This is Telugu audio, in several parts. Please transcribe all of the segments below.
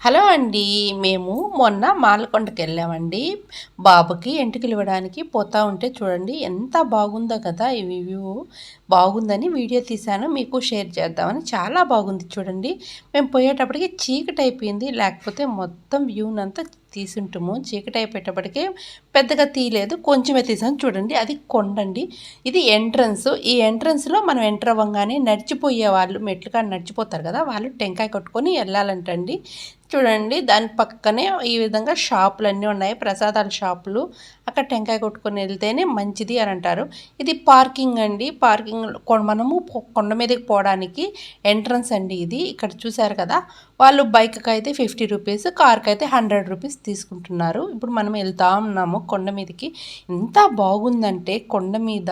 హలో అండి మేము మొన్న మాలకొండకి వెళ్ళామండి బాబుకి ఎంటుకలు ఇవ్వడానికి పోతా ఉంటే చూడండి ఎంత బాగుందో కదా ఈ వ్యూ. బాగుందని వీడియో తీశాను మీకు షేర్ చేద్దామని. చాలా బాగుంది చూడండి. మేము పోయేటప్పటికి చీకటి అయిపోయింది లేకపోతే మొత్తం వ్యూనంతా తీసుంటాము. చీకటి అయిపోయేటప్పటికే పెద్దగా తీయలేదు. కొంచెమే తీసాను చూడండి అది కొండండి. ఇది ఎంట్రన్స్. ఈ ఎంట్రన్స్లో మనం ఎంటర్ అవ్వగానే నడిచిపోయే వాళ్ళు మెట్లుగా నడిచిపోతారు కదా వాళ్ళు టెంకాయ కొట్టుకొని వెళ్ళాలంటండి. చూడండి దాని పక్కనే ఈ విధంగా షాపులు అన్నీ ఉన్నాయి. ప్రసాదాల షాపులు. అక్కడ టెంకాయ కొట్టుకొని వెళ్తేనే మంచిది అని అంటారు. ఇది పార్కింగ్ అండి. పార్కింగ్ మనము కొండ మీదకి పోవడానికి ఎంట్రన్స్ అండి ఇది. ఇక్కడ చూసారు కదా వాళ్ళు బైక్కి అయితే ఫిఫ్టీ రూపీస్ కార్కి అయితే హండ్రెడ్ రూపీస్ తీసుకుంటున్నారు. ఇప్పుడు మనం వెళ్తా ఉన్నాము కొండ మీదకి. ఎంత బాగుందంటే కొండ మీద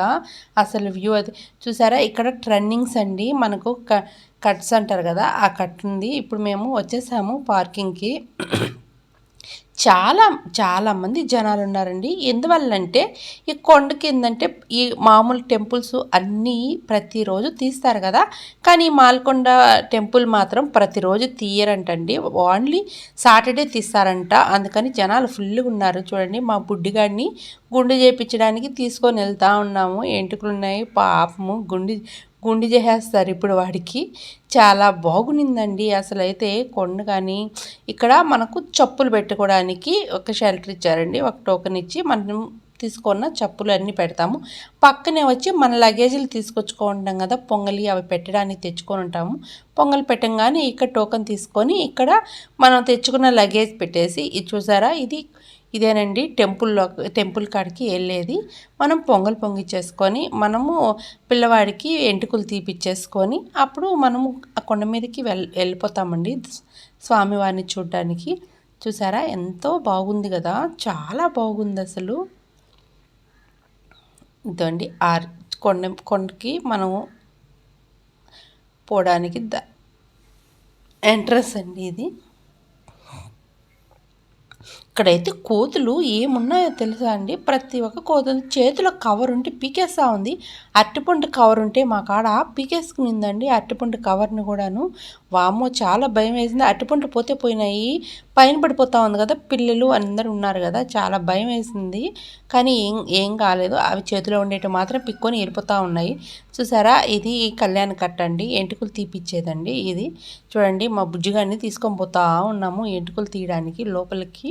అసలు వ్యూ అది. చూసారా? ఇక్కడ ట్రన్నింగ్స్ అండి. మనకు కట్స్ అంటారు కదా ఆ కట్ ఉంది ఇప్పుడు మేము వచ్చేసాము పార్కింగ్కి. చాలా చాలామంది జనాలు ఉన్నారండి ఎందువల్లంటే ఈ కొండ కిందంటే ఈ మామూలు టెంపుల్స్ అన్నీ ప్రతిరోజు తీస్తారు కదా. కానీ మాల్కొండ టెంపుల్ మాత్రం ప్రతిరోజు తీయరంటండి. Only Saturday తీస్తారంట. అందుకని జనాలు ఫుల్గా ఉన్నారు చూడండి మా బుడ్డిగాడిని గుండు చేయించడానికి తీసుకొని వెళ్తా ఉన్నాము. ఎంటుకలు ఉన్నాయి పాపము. గుండి గుండి చేసేస్తారు ఇప్పుడు వాడికి. చాలా బాగునిందండి అసలు అయితే కొండ కానీ ఇక్కడ మనకు చెప్పులు పెట్టుకోవడానికి ఒక షెల్టర్ ఇచ్చారండి. ఒక టోకెన్ ఇచ్చి మనం తీసుకున్న చెప్పులు అన్నీ పెడతాము. పక్కనే వచ్చి మన లగేజీలు తీసుకొచ్చుకుంటాం కదా పొంగలి అవి పెట్టడానికి తెచ్చుకొని ఉంటాము. పొంగల్ పెట్టంగానే ఇక్కడ టోకెన్ తీసుకొని ఇక్కడ మనం తెచ్చుకున్న లగేజ్ పెట్టేసి ఇది చూసారా? ఇది ఇదేనండి టెంపుల్లో టెంపుల్ కాడికి వెళ్ళేది. మనం పొంగల్ పొంగిచ్చేసుకొని మనము పిల్లవాడికి ఎంటుకలు తీపిచ్చేసుకొని అప్పుడు మనము ఆ కొండ మీదకి వెళ్ వెళ్ళిపోతామండి స్వామివారిని చూడడానికి. చూసారా? ఎంతో బాగుంది కదా? చాలా బాగుంది అసలు. ఇదండి ఆర్ కొండ కొండకి మనము పోవడానికి ద ఎంట్రన్స్ అండి ఇది. ఇక్కడైతే కోతులు ఏమున్నాయో తెలుసా అండి? ప్రతి ఒక్క కోతులు చేతిలో కవర్ ఉంటే పీకేస్తూ ఉంది. అరటిపండు కవర్ ఉంటే మా కాడ పీకేసుకునిందండి అరటిపండు కవర్ని కూడాను. వామ్మో చాలా భయం వేసింది. అరటిపండు పోతే పోయినాయి. పైన పడిపోతా ఉంది కదా పిల్లలు అందరు ఉన్నారు కదా చాలా భయం వేసింది. కానీ ఏం ఏం కాలేదు. అవి చేతిలో ఉండేవి మాత్రం పిక్కొని వెళ్ళిపోతూ ఉన్నాయి. చూసారా? ఇది కళ్యాణ కట్టండి ఎంటుకలు తీపిచ్చేదండి ఇది. చూడండి మా బుజ్జిగాన్ని తీసుకొని పోతా ఉన్నాము ఎంటుకలు తీయడానికి లోపలికి.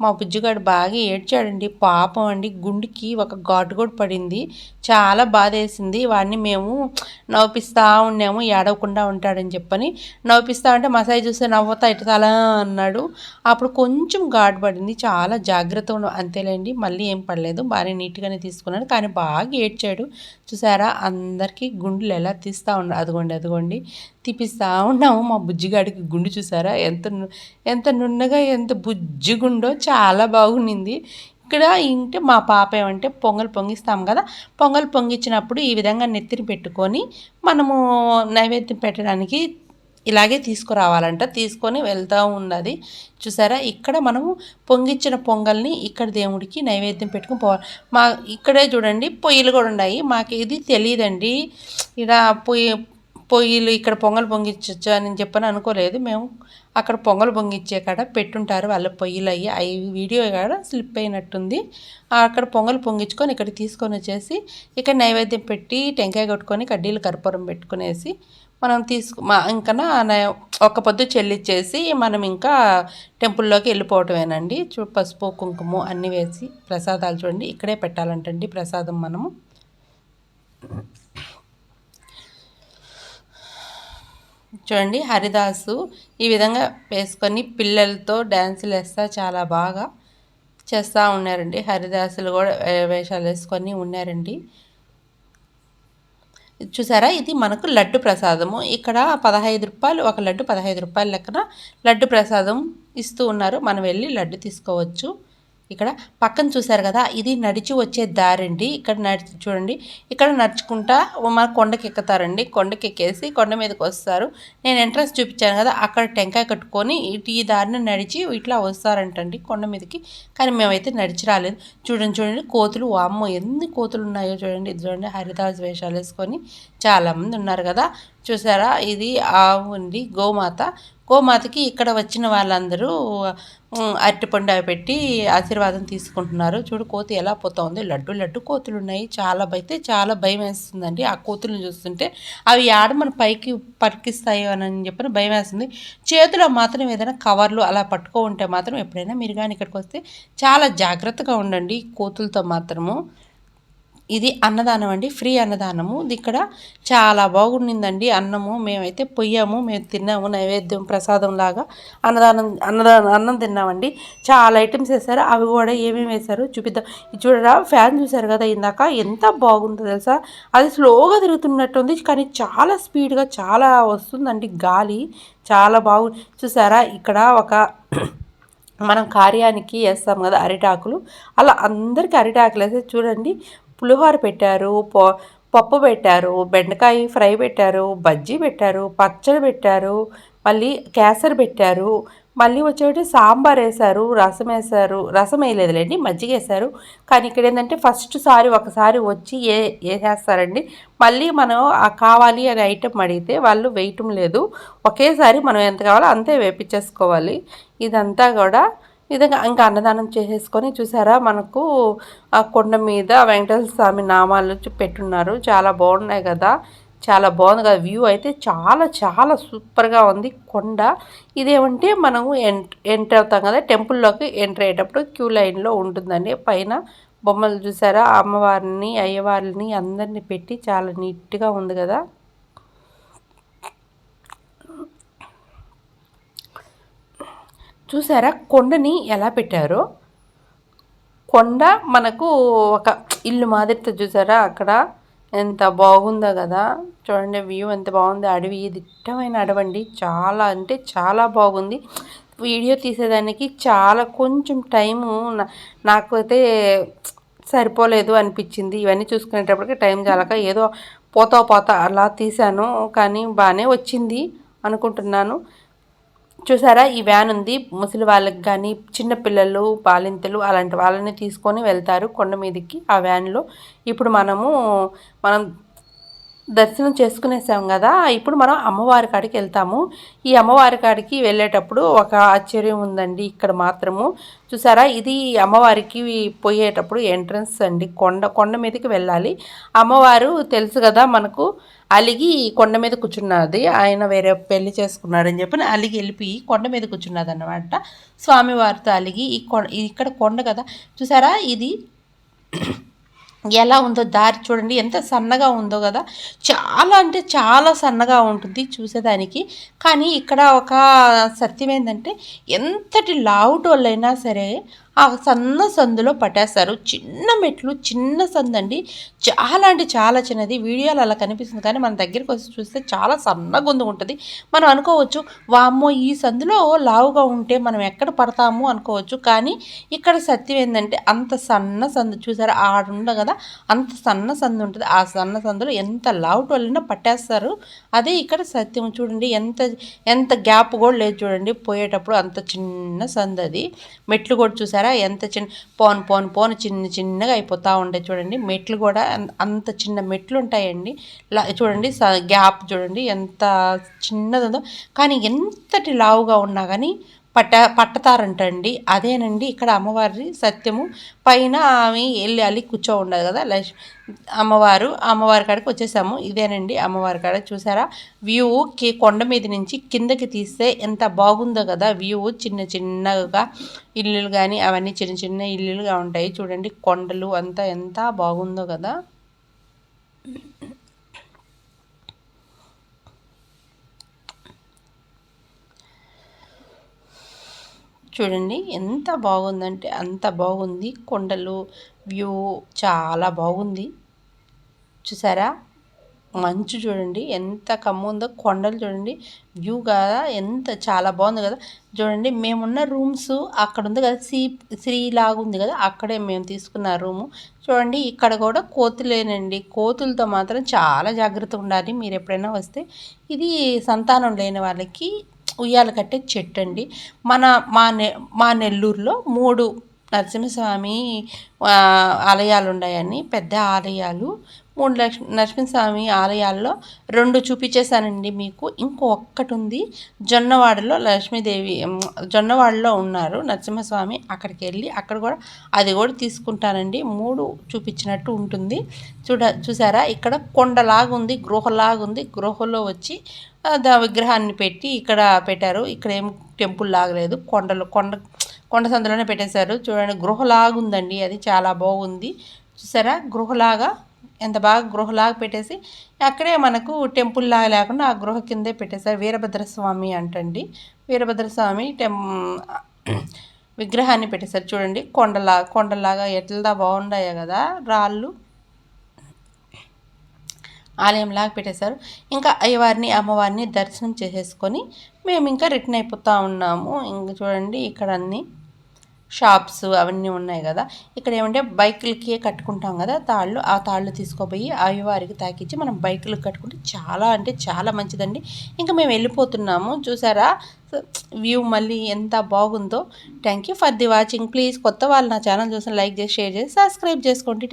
మా బుజ్జిగాడు బాగా ఏడ్చాడండి. పాపం అండి గుండెకి ఒక ఘాటు కూడా పడింది. చాలా బాధ వేసింది వాడిని మేము నవ్విస్తూ ఉన్నాము ఏడవకుండా ఉంటాడని చెప్పని. నవ్విస్తూ ఉంటే మసాజ్ చూస్తే నవ్వుతా ఇటుతాలా అన్నాడు. అప్పుడు కొంచెం ఘాటు పడింది. చాలా జాగ్రత్తగా అంతేలేండి మళ్ళీ ఏం పడలేదు. బాగా నీట్గానే తీసుకున్నాను కానీ బాగా ఏడ్చాడు. చూసారా? అందరికీ గుండెలు ఎలా తీస్తూ ఉన్నారు అదిగోండి అదిగోండి. తిప్పిస్తూ ఉన్నాము మా బుజ్జిగాడికి గుండు చూసారా? ఎంత ఎంత నున్నగా ఎంత బుజ్జిగుండో చాలా బాగుండింది. ఇక్కడ ఇంటి మా పాప ఏమంటే పొంగల్ పొంగిస్తాం కదా పొంగల్ పొంగించినప్పుడు ఈ విధంగా నెత్తిని పెట్టుకొని మనము నైవేద్యం పెట్టడానికి ఇలాగే తీసుకురావాలంట. తీసుకొని వెళ్తూ ఉన్నది చూసారా? ఇక్కడ మనము పొంగిచ్చిన పొంగల్ని ఇక్కడ దేవుడికి నైవేద్యం పెట్టుకుని పోవాలి మా ఇక్కడే చూడండి పొయ్యిలు కూడా ఉన్నాయి. మాకు ఇది తెలియదండి. ఇలా పొయ్యి పొయ్యిలు ఇక్కడ పొంగల్ పొంగించచ్చు అని చెప్పని అనుకోలేదు మేము. అక్కడ పొంగల్ పొంగించే కాడ పెట్టుంటారు వాళ్ళ పొయ్యిలు అయ్యి. అవి వీడియో కాడ స్లిప్ అయినట్టుంది. అక్కడ పొంగల్ పొంగించుకొని ఇక్కడ తీసుకొని వచ్చేసి ఇక్కడ నైవేద్యం పెట్టి టెంకాయ కొట్టుకొని కడ్డీలు కర్పూరం పెట్టుకునేసి మనం తీసుకు మా ఇంకా ఒక పొద్దు చెల్లిచ్చేసి మనం ఇంకా టెంపుల్లోకి వెళ్ళిపోవటమేనండి. చూ పసుపు కుంకుమ అన్నీ వేసి ప్రసాదాలు చూడండి. ఇక్కడే పెట్టాలంటండి ప్రసాదం మనము. చూడండి హరిదాసు ఈ విధంగా వేసుకొని పిల్లలతో డ్యాన్సులు వేస్తా చాలా బాగా చేస్తూ ఉన్నారండి. హరిదాసులు కూడా వేషాలు వేసుకొని ఉన్నారండి. చూసారా? ఇది మనకు లడ్డు ప్రసాదము. ఇక్కడ పదహైదు రూపాయలు ఒక లడ్డు పదహైదు రూపాయల లెక్కన లడ్డు ప్రసాదం ఇస్తూ ఉన్నారు. మనం వెళ్ళి లడ్డు తీసుకోవచ్చు. ఇక్కడ పక్కన చూసారు కదా ఇది నడిచి వచ్చే దారండి. ఇక్కడ నడిచి చూడండి. ఇక్కడ నడుచుకుంటా మన కొండకి ఎక్కుతారండి. కొండకి ఎక్కేసి కొండ మీదకి వస్తారు. నేను ఎంట్రన్స్ చూపించాను కదా అక్కడ టెంకాయ కట్టుకొని ఇటు ఈ దారిని నడిచి ఇట్లా వస్తారంటండి కొండ మీదకి. కానీ మేమైతే నడిచి రాలేదు. చూడండి చూడండి. కోతులు అమ్మ ఎన్ని కోతులు ఉన్నాయో చూడండి. ఇది చూడండి హరిదాస్ వేషాలు వేసుకొని చాలామంది ఉన్నారు కదా. చూసారా? ఇది ఆవు గోమాత. గోమాతకి ఇక్కడ వచ్చిన వాళ్ళందరూ అరటిపండు అవి పెట్టి ఆశీర్వాదం తీసుకుంటున్నారు. చూడు కోతి ఎలా పోతా ఉంది లడ్డు లడ్డు కోతులు ఉన్నాయి చాలా అయితే చాలా భయం వేస్తుందండి. ఆ కోతులను చూస్తుంటే అవి ఆడ మన పైకి పరికిస్తాయో అని చెప్పని భయం వేస్తుంది. చేతిలో మాత్రం ఏదైనా కవర్లు అలా పట్టుకో ఉంటే మాత్రం ఎప్పుడైనా మీరు కానీ ఇక్కడికి వస్తే చాలా జాగ్రత్తగా ఉండండి కోతులతో మాత్రము. ఇది అన్నదానం అండి. ఫ్రీ అన్నదానము. ఇక్కడ చాలా బాగుండిందండి. అన్నము మేమైతే పొయ్యాము మేము తిన్నాము నైవేద్యం ప్రసాదం లాగా అన్నదానం అన్నదానం అన్నం తిన్నామండి. చాలా ఐటమ్స్ వేశారు. అవి కూడా ఏమేమి వేశారు చూపిద్దాం. చూడరా ఫ్యాన్ చూశారు కదా ఇందాక. ఎంత బాగుందో తెలుసా? అది స్లోగా తిరుగుతున్నట్టుంది కానీ చాలా స్పీడ్గా చాలా వస్తుందండి గాలి. చాలా బాగు చూసారా? ఇక్కడ ఒక మనం కార్యానికి వేస్తాం కదా అరిటాకులు. అలా అందరికీ అరిటాకులు వేస్తే చూడండి. పులిహోర పెట్టారు పో పప్పు పెట్టారు బెండకాయ ఫ్రై పెట్టారు బజ్జీ పెట్టారు పచ్చడి పెట్టారు మళ్ళీ కేసరి పెట్టారు మళ్ళీ వచ్చేటి సాంబార్ వేశారు రసం వేశారు రసం వేయలేదులేండి మజ్జిగ వేశారు. కానీ ఇక్కడ ఏంటంటే ఫస్ట్ సారి ఒకసారి వచ్చి ఏ వేసేస్తారండి మళ్ళీ మనం కావాలి అనే ఐటెం అడిగితే వాళ్ళు వేయటం లేదు. ఒకేసారి మనం ఎంత కావాలో అంతే వేపించేసుకోవాలి ఇదంతా కూడా విధంగా ఇంకా అన్నదానం చేసేసుకొని చూసారా మనకు ఆ కొండ మీద వెంకటేశ్వర స్వామి నామాలు పెట్టున్నారు. చాలా బాగున్నాయి కదా. చాలా బాగుంది కదా వ్యూ అయితే. చాలా చాలా సూపర్గా ఉంది కొండ. ఇదేమంటే మనము ఎంటర్ అవుతాం కదా టెంపుల్లోకి ఎంటర్ అయ్యేటప్పుడు క్యూ లైన్లో ఉంటుందండి. పైన బొమ్మలు చూసారా అమ్మవారిని అయ్యవారిని అందరిని పెట్టి చాలా నీట్గా ఉంది కదా. చూసారా? కొండని ఎలా పెట్టారో? కొండ మనకు ఒక ఇల్లు మాదిరితో చూసారా? అక్కడ ఎంత బాగుందో కదా? చూడండి వ్యూ ఎంత బాగుంది. అడవి దిట్టమైన అడవండి. చాలా అంటే చాలా బాగుంది. వీడియో తీసేదానికి చాలా కొంచెం టైము నాకైతే సరిపోలేదు అనిపించింది. ఇవన్నీ చూసుకునేటప్పటికి టైం చాలక ఏదో పోతా పోతా అలా తీశాను. కానీ బాగానే వచ్చింది అనుకుంటున్నాను. చూసారా? ఈ వ్యాన్ ఉంది. ముసలి వాళ్ళకి కానీ చిన్నపిల్లలు బాలింతలు అలాంటి వాళ్ళని తీసుకొని వెళ్తారు కొండ మీదకి ఆ వ్యాన్లో. ఇప్పుడు మనము మనం దర్శనం చేసుకునేసాం కదా ఇప్పుడు మనం అమ్మవారి కాడికి వెళ్తాము. ఈ అమ్మవారి కాడికి వెళ్ళేటప్పుడు ఒక ఆశ్చర్యం ఉందండి ఇక్కడ మాత్రము. చూసారా ఇది అమ్మవారికి పోయేటప్పుడు ఎంట్రన్స్ అండి కొండ కొండ మీదకి వెళ్ళాలి. అమ్మవారు తెలుసు కదా మనకు అలిగి కొండ మీద కూర్చున్నది ఆయన వేరే పెళ్ళి చేసుకున్నాడని చెప్పి అలిగి వెళ్ళిపోయి కొండ మీద కూర్చున్నది అనమాట స్వామివారితో అలిగి ఈ కొండ ఇక్కడ కొండ కదా. చూసారా ఇది ఎలా ఉందో దారి చూడండి. ఎంత సన్నగా ఉందో కదా. చాలా అంటే చాలా సన్నగా ఉంటుంది చూసేదానికి. కానీ ఇక్కడ ఒక సత్యం ఏంటంటే ఎంతటి లావుటోళ్ళైనా సరే ఆ సన్న సందులో పట్టేస్తారు. చిన్న మెట్లు చిన్న సందండి. చాలా అంటే చాలా చిన్నది. వీడియోలో అలా కనిపిస్తుంది. కానీ మన దగ్గరికి వచ్చి చూస్తే చాలా సన్నగా ఉంటుంది. మనం అనుకోవచ్చు వామ్మో ఈ సందులో లావుగా ఉంటే మనం ఎక్కడ పడతాము అనుకోవచ్చు. కానీ ఇక్కడ సత్యం ఏంటంటే అంత సన్న సందు చూసారా? ఆడుండ కదా. అంత సన్న సందు ఉంటుంది. ఆ సన్న సందులో ఎంత లావుట్ వాళ్ళైనా పట్టేస్తారు. అదే ఇక్కడ సత్యం. చూడండి ఎంత ఎంత గ్యాప్ కూడా లేదు చూడండి. పోయేటప్పుడు అంత చిన్న సందు అది మెట్లు కూడా చూసారా? ఎంత చిన్న పోను పోను పోను చిన్న చిన్నగా అయిపోతూ ఉంటాయి చూడండి. మెట్లు కూడా అంత చిన్న మెట్లు ఉంటాయండి. చూడండి గ్యాప్ చూడండి ఎంత చిన్నదో కానీ ఎంతటి లావుగా ఉన్నా కానీ పట్ట పట్టతారంటండి. అదేనండి ఇక్కడ అమ్మవారి సత్యము. పైన ఆమె వెళ్ళి అల్లి కూర్చో ఉండదు కదా లక్ష్ అమ్మవారు. అమ్మవారి కాడికి వచ్చేసాము. ఇదేనండి అమ్మవారి కాడ చూసారా? వ్యూ కొండ మీద నుంచి కిందకి తీస్తే ఎంత బాగుందో కదా వ్యూ. చిన్న చిన్నగా ఇల్లులు కానీ అవన్నీ చిన్న చిన్న ఇల్లులుగా ఉంటాయి. చూడండి కొండలు అంతా ఎంత బాగుందో కదా. చూడండి ఎంత బాగుందంటే అంత బాగుంది. కొండలు వ్యూ చాలా బాగుంది. చూసారా? మంచు చూడండి ఎంత కమ్ముందో కొండలు చూడండి వ్యూ కదా ఎంత చాలా బాగుంది కదా. చూడండి మేమున్న రూమ్స్ అక్కడ ఉంది కదా సీ శ్రీ ఉంది కదా అక్కడే మేము తీసుకున్న రూము. చూడండి ఇక్కడ కూడా కోతులేనండి. కోతులతో మాత్రం చాలా జాగ్రత్త ఉండాలి. మీరు ఎప్పుడైనా వస్తే ఇది సంతానం లేని వాళ్ళకి ఉయ్యాల కట్టే చెట్టు అండి మన మా నె మా నెల్లూరులో మూడు నరసింహస్వామి ఆలయాలు ఉన్నాయని పెద్ద ఆలయాలు మూడు లక్ష్మి నరసింహస్వామి ఆలయాల్లో రెండు చూపించేశానండి మీకు. ఇంకో ఒక్కటి ఉంది జొన్నవాడలో లక్ష్మీదేవి జొన్నవాడలో ఉన్నారు నరసింహస్వామి. అక్కడికి వెళ్ళి అక్కడ కూడా అది కూడా తీసుకుంటానండి. మూడు చూపించినట్టు ఉంటుంది. చూడ చూసారా? ఇక్కడ కొండలాగా ఉంది గృహలాగా ఉంది గృహలో వచ్చి దా విగ్రహాన్ని పెట్టి ఇక్కడ పెట్టారు. ఇక్కడ ఏం టెంపుల్ లాగలేదు. కొండలు కొండ కొండ సందులోనే పెట్టేశారు. చూడండి గృహలాగుందండి. అది చాలా బాగుంది. చూసారా? గృహలాగా ఎంత బాగా గృహలాగా పెట్టేసి అక్కడే మనకు టెంపుల్ లాగా లేకుండా ఆ గృహ కిందే పెట్టేశారు. వీరభద్రస్వామి అంటండి. వీరభద్రస్వామి టెం విగ్రహాన్ని పెట్టేశారు. చూడండి కొండలా కొండలాగా ఎట్లా బాగున్నాయో కదా రాళ్ళు ఆలయంలాగా పెట్టేశారు. ఇంకా అయ్యవారిని అమ్మవారిని దర్శనం చేసేసుకొని మేము ఇంకా రిటర్న్ అయిపోతూ ఉన్నాము. ఇంక చూడండి ఇక్కడ అన్నీ షాప్స్ అవన్నీ ఉన్నాయి కదా. ఇక్కడ ఏమంటే బైకులకి కట్టుకుంటాం కదా. తాళ్ళు ఆ తాళ్ళు తీసుకోబోయి అవి వారికి తాకిచ్చి మనం బైకులకు కట్టుకుంటే చాలా అంటే చాలా మంచిదండి. ఇంకా మేము వెళ్ళిపోతున్నాము. చూసారా? వ్యూ మళ్ళీ ఎంత బాగుందో. Thank you for the watching please కొత్త వాళ్ళు నా ఛానల్ చూసిన లైక్ చేసి షేర్ చేసి సబ్స్క్రైబ్ చేసుకోండి.